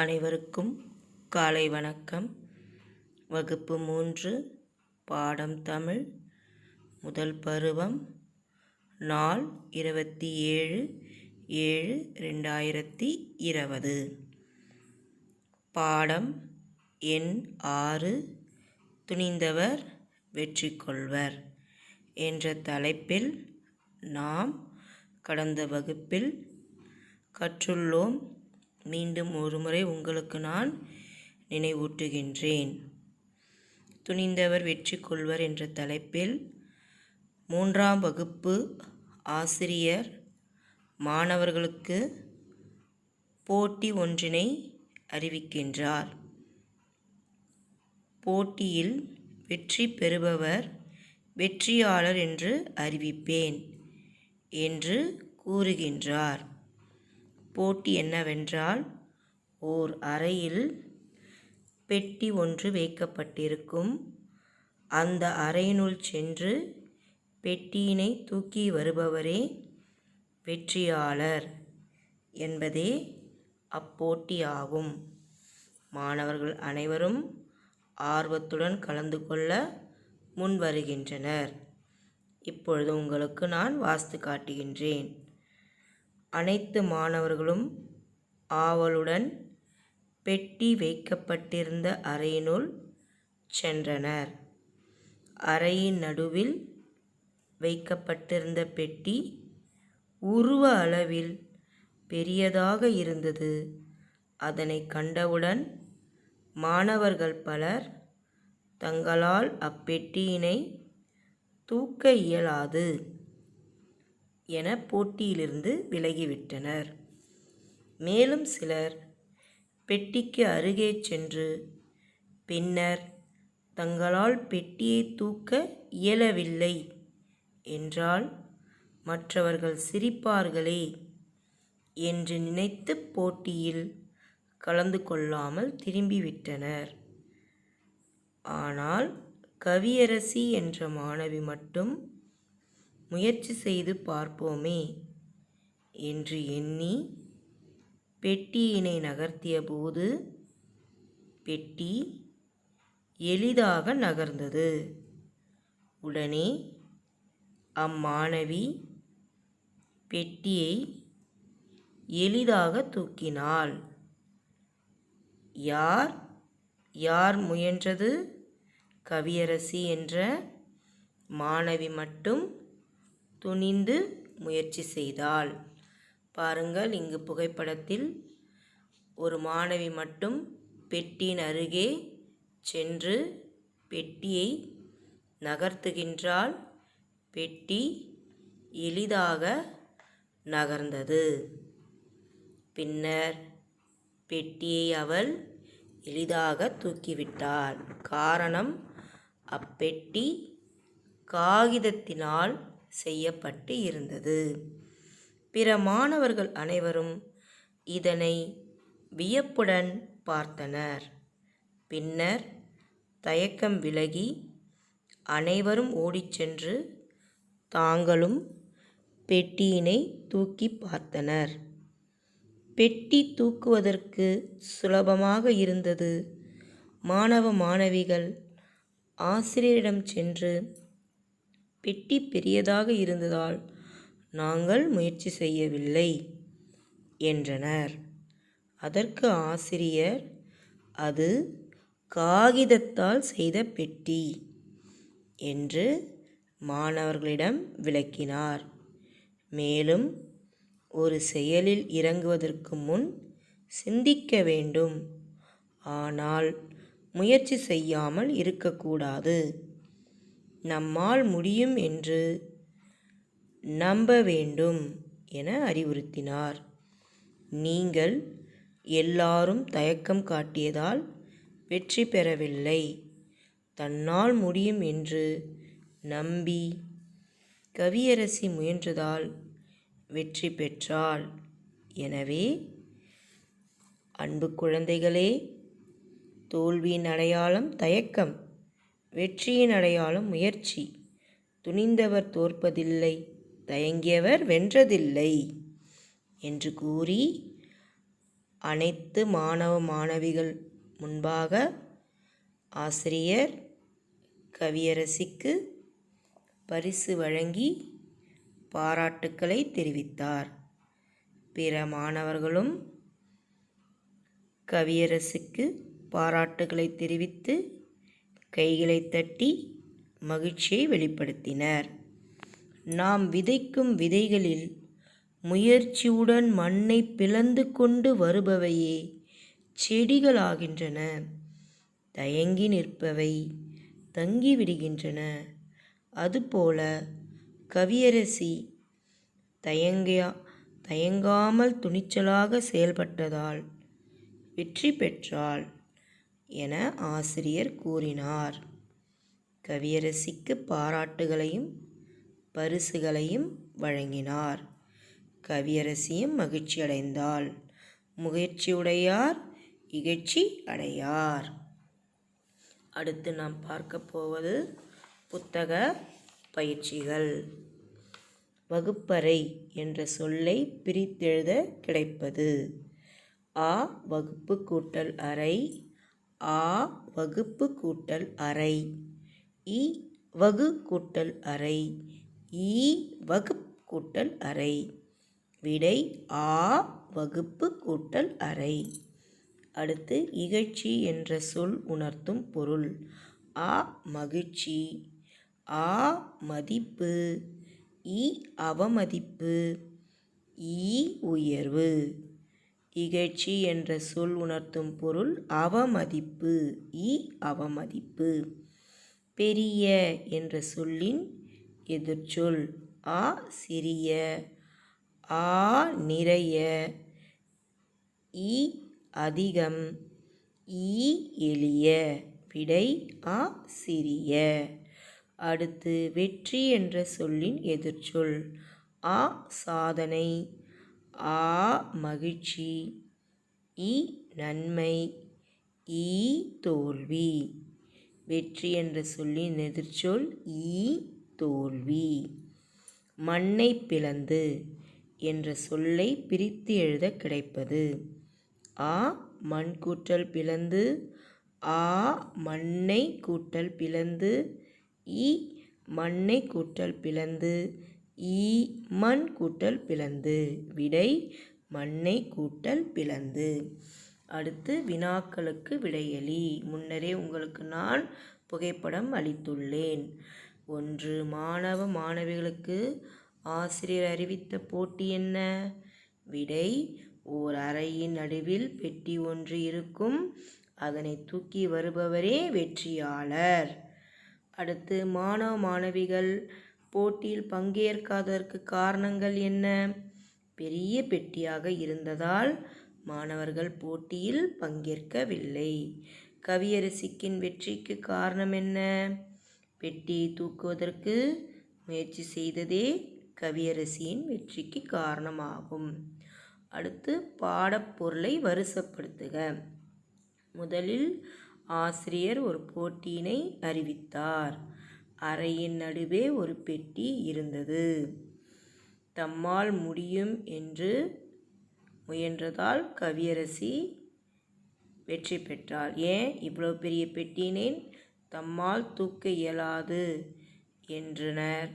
அனைவருக்கும் காலை வணக்கம். வகுப்பு மூன்று பாடம் தமிழ். முதல் பருவம் நாள் இருபத்தி ஏழு ஏழு ரெண்டாயிரத்தி இருபது. பாடம் எண் ஆறு துணிந்தவர் வெற்றி கொள்வர் என்ற தலைப்பில் நாம் கடந்த வகுப்பில் கற்றுள்ளோம். மீண்டும் ஒருமுறை உங்களுக்கு நான் நினைவூட்டுகின்றேன். துணிந்தவர் வெற்றி கொள்வர் என்ற தலைப்பில் மூன்றாம் வகுப்பு ஆசிரியர் மாணவர்களுக்கு போட்டி ஒன்றினை அறிவிக்கின்றார். போட்டியில் வெற்றி பெறுபவர் வெற்றியாளர் என்று அறிவிப்பேன் என்று கூறுகின்றார். போட்டி என்னவென்றால் ஓர் அறையில் பெட்டி ஒன்று வைக்கப்பட்டிருக்கும். அந்த அறையினுள் சென்று பெட்டியினை தூக்கி வருபவரே வெற்றியாளர் என்பதே அப்போட்டியாகும். மாணவர்கள் அனைவரும் ஆர்வத்துடன் கலந்து கொள்ள முன் வருகின்றனர் இப்பொழுது உங்களுக்கு நான் வாஸ்து காட்டுகின்றேன். அனைத்து மாணவர்களும் ஆவலுடன் பெட்டி வைக்கப்பட்டிருந்த அறையினுள் சென்றனர். அறையின் நடுவில் வைக்கப்பட்டிருந்த பெட்டி உருவ அளவில் பெரியதாக இருந்தது. அதனை கண்டவுடன் மாணவர்கள் பலர் தங்களால் அப்பெட்டியினை தூக்க இயலாது. என போட்டியிலிருந்து விலகிவிட்டனர். மேலும் சிலர் பெட்டிக்கு அருகே சென்று பின்னர் தங்களால் பெட்டியை தூக்க இயலவில்லை என்றால் மற்றவர்கள் சிரிப்பார்களே என்று நினைத்து போட்டியில் கலந்து கொள்ளாமல் திரும்பிவிட்டனர். ஆனால் கவியரசி என்ற மாணவி மட்டும் முயற்சி செய்து பார்ப்போமே என்று எண்ணி பெட்டியினை நகர்த்திய போது பெட்டி எளிதாக நகர்ந்தது. உடனே அம்மாணவி பெட்டியை எளிதாக தூக்கினாள். யார் யார் முயன்றது? கவியரசி என்ற மாணவி மட்டும் துணிந்து முயற்சி செய்தாள். பாருங்கள் இங்கு புகைப்படத்தில் ஒரு மாணவி மட்டும் பெட்டியின் அருகே சென்று பெட்டியை நகர்த்துகின்றாள். பெட்டி எளிதாக நகர்ந்தது. பின்னர் பெட்டியை அவள் எளிதாக தூக்கிவிட்டாள். காரணம் அப்பெட்டி காகிதத்தினால் செய்யப்பட்டு இருந்தது. பிற மாணவர்கள் அனைவரும் இதனை வியப்புடன் பார்த்தனர். பின்னர் தயக்கம் விலகி அனைவரும் ஓடிச் சென்று தாங்களும் பெட்டியினை தூக்கி பார்த்தனர். பெட்டி தூக்குவதற்கு சுலபமாக இருந்தது. மாணவ மாணவிகள் ஆசிரியரிடம் சென்று பெட்டி பெரியதாக இருந்ததால் நாங்கள் முயற்சி செய்யவில்லை என்றனர். அதற்கு ஆசிரியர் அது காகிதத்தால் செய்த பெட்டி என்று மாணவர்களிடம் விளக்கினார். மேலும் ஒரு செயலில் இறங்குவதற்கு முன் சிந்திக்க வேண்டும். ஆனால் முயற்சி செய்யாமல் இருக்கக்கூடாது. நம்மால் முடியும் என்று நம்ப வேண்டும் என அறிவுறுத்தினார். நீங்கள் எல்லாரும் தயக்கம் காட்டியதால் வெற்றி பெறவில்லை. தன்னால் முடியும் என்று நம்பி கவியரசி முயன்றதால் வெற்றி பெற்றாள். எனவே அன்பு குழந்தைகளே தோல்வியின் அடையாளம் தயக்கம். வெற்றியின் அடையாளம் முயற்சி. துணிந்தவர் தோற்பதில்லை தயங்கியவர் வென்றதில்லை என்று கூறி அனைத்து மாணவ மாணவிகள் முன்பாக ஆசிரியர் கவியரசிக்கு பரிசு வழங்கி பாராட்டுக்களை தெரிவித்தார். பிற மாணவர்களும் கவியரசுக்கு பாராட்டுகளை தெரிவித்து கைகளை தட்டி மகிழ்ச்சியை வெளிப்படுத்தினர். நாம் விதைக்கும் விதைகளில் முயற்சியுடன் மண்ணை பிளந்து கொண்டு வருபவையே செடிகளாகின்றன. தயங்கி நிற்பவை தங்கிவிடுகின்றன அதுபோல கவியரசி தயங்கியா தயங்காமல் துணிச்சலாக செயல்பட்டதால் வெற்றி பெற்றாள். என ஆசிரியர் கூறினார். கவியரசிக்கு பாராட்டுகளையும் பரிசுகளையும் வழங்கினார். கவியரசியும் மகிழ்ச்சி அடைந்தாள். முயற்சியுடையார் இகழ்ச்சி அடையார். அடுத்து நாம் பார்க்க போவது புத்தக பயிற்சிகள். வகுப்பறை என்ற சொல்லை பிரித்தெழுத கிடைப்பது. ஆ வகுப்பு கூட்டல் அறை ஆ வகுப்பு கூட்டல் அறை. இ வகு கூட்டல் அறை. ஈ வகுப் கூட்டல் அறை. விடை ஆ வகுப்பு கூட்டல் அறை. அடுத்து இகழ்ச்சி என்ற சொல் உணர்த்தும் பொருள். ஆ மகிழ்ச்சி. ஆ மதிப்பு. இ அவமதிப்பு. ஈ உயர்வு. இகழ்ச்சி என்ற சொல் உணர்த்தும் பொருள் அவமதிப்பு. இ அவமதிப்பு. பெரிய என்ற சொல்லின் எதிர்ச்சொல் ஆ சிறிய. ஆ நிறைய. இ அதிகம். ஈ எளிய. விடை ஆ சிறிய. அடுத்து வெற்றி என்ற சொல்லின் எதிர்ச்சொல் ஆ சாதனை. ஆ மகிழ்ச்சி. இ நன்மை. ஈ தோல்வி. வெற்றி என்ற சொல்லின் எதிர்ச்சொல் ஈ தோல்வி. மண்ணை பிளந்து என்ற சொல்லை பிரித்து எழுத கிடைப்பது. ஆ மண் கூட்டல் பிளந்து. ஆ மண்ணை கூட்டல் பிளந்து. இ மண்ணை கூட்டல் பிளந்து. ஈ மண் கூட்டல் பிளந்து. விடை மண்ணை கூட்டல் பிளந்து. அடுத்து வினாக்களுக்கு விடையளி முன்னரே உங்களுக்கு நான் புகைப்படம் அளித்துள்ளேன். ஒன்று மாணவ மாணவிகளுக்கு ஆசிரியர் அறிவித்த போட்டி என்ன? விடை ஓர் அறையின் நடுவில் பெட்டி ஒன்று இருக்கும். அதனை தூக்கி வருபவரே வெற்றியாளர். அடுத்து மாணவ மாணவிகள் போட்டியில் பங்கேற்காததற்கு காரணங்கள் என்ன? பெரிய பெட்டியாக இருந்ததால் மாணவர்கள் போட்டியில் பங்கேற்கவில்லை. கவியரசிக்கின் வெற்றிக்கு காரணம் என்ன? பெட்டியை தூக்குவதற்கு முயற்சி செய்ததே கவியரசியின் வெற்றிக்கு காரணமாகும். அடுத்து பாடப்பொருளை வரிசைப்படுத்துக. முதலில் ஆசிரியர் ஒரு போட்டியினை அறிவித்தார். அறையின் நடுவே ஒரு பெட்டி இருந்தது. தம்மால் முடியும் என்று முயன்றதால் கவியரசி வெற்றி பெற்றாள். ஏன் இவ்வளோ பெரிய பெட்டினேன்? தம்மால் தூக்க இயலாது என்றனர்.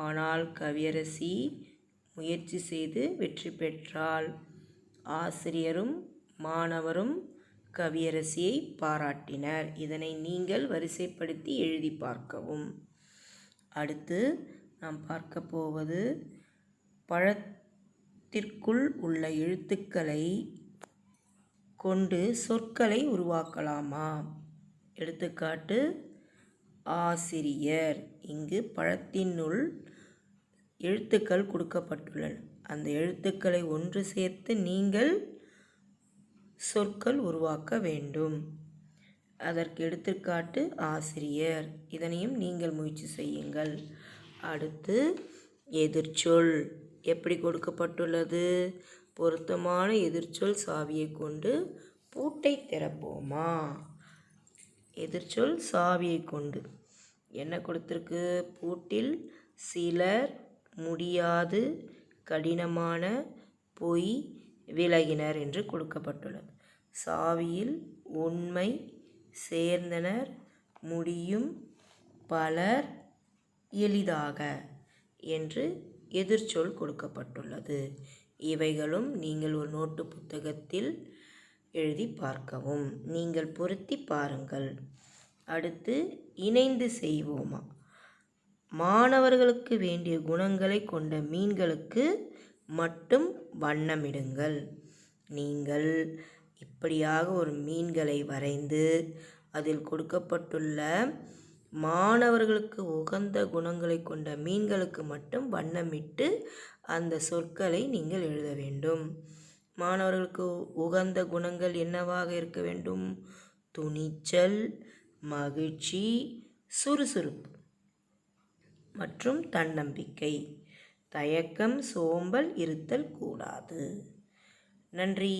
ஆனால் கவியரசி முயற்சி செய்து வெற்றி பெற்றாள். ஆசிரியரும் மாணவரும் கவியரசியை பாராட்டினர். இதனை நீங்கள் வரிசைப்படுத்தி எழுதி பார்க்கவும். அடுத்து நாம் பார்க்க போவது பழத்திற்குள் உள்ள எழுத்துக்களை கொண்டு சொற்களை உருவாக்கலாமா? எடுத்துக்காட்டு ஆசிரியர். இங்கு பழத்தினுள் எழுத்துக்கள் கொடுக்கப்பட்டுள்ளன. அந்த எழுத்துக்களை ஒன்று சேர்த்து நீங்கள் சொற்கள் உருவாக்க வேண்டும். அதற்கு எடுத்துக்காட்டு ஆசிரியர். இதனையும் நீங்கள் முயற்சி செய்யுங்கள். அடுத்து எதிர்ச்சொல். எப்படி கொடுக்கப்பட்டுள்ளது? பொருத்தமான எதிர்ச்சொல் சாவியை கொண்டு பூட்டை திறப்போமா? எதிர்ச்சொல் சாவியை கொண்டு. என்ன கொடுத்துருக்கு? பூட்டில் சிலர் முடியாது கடினமான பொய் விலகினர் என்று கொடுக்கப்பட்டுள்ளது. சாவியில் உண்மை சேர்ந்தனர் முடியும் பலர் எளிதாக என்று எதிர்ச்சொல் கொடுக்கப்பட்டுள்ளது. இவைகளும் நீங்கள் ஒரு நோட்டு புத்தகத்தில் எழுதி பார்க்கவும். நீங்கள் பொருத்தி பாருங்கள். அடுத்து இணைந்து செய்வோமா? மாணவர்களுக்கு வேண்டிய குணங்களை கொண்ட மீன்களுக்கு மட்டும் வண்ணமிடுங்கள். நீங்கள் இப்படியாக ஒரு மீன்களை வரைந்து அதில் கொடுக்கப்பட்டுள்ள மாணவர்களுக்கு உகந்த குணங்களை கொண்ட மீன்களுக்கு மட்டும் வண்ணமிட்டு அந்த சொற்களை நீங்கள் எழுத வேண்டும். மாணவர்களுக்கு உகந்த குணங்கள் என்னவாக இருக்க வேண்டும்? துணிச்சல் மகிழ்ச்சி சுறுசுறுப்பு மற்றும் தன்னம்பிக்கை. தயக்கம் சோம்பல் இருத்தல் கூடாது. நன்றி.